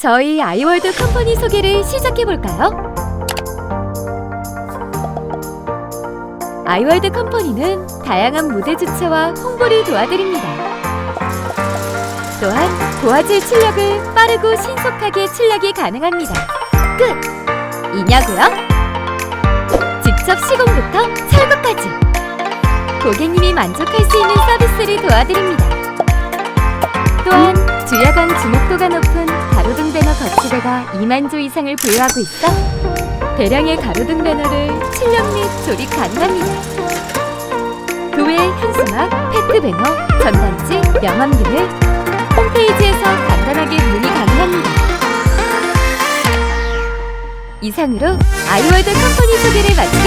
저희 아이월드 컴퍼니 소개를 시작해 볼까요? 아이월드 컴퍼니는 다양한 무대 주최와 홍보를 도와드립니다. 또한 도화질 출력을 빠르고 신속하게 출력이 가능합니다. 끝! 이냐고요? 직접 시공부터 철거까지 고객님이 만족할 수 있는 서비스를 도와드립니다. 또한 주야간 주목도가 높은 거치대가 2만 조 이상을 보유하고 있어 대량의 가로등 배너를 출력 및 조립 가능합니다. 교외 현수막, 페트 배너, 전단지, 명함 등을 홈페이지에서 간단하게 문의 가능합니다. 이상으로 아이월드 컴퍼니 소개를. 감사합니다.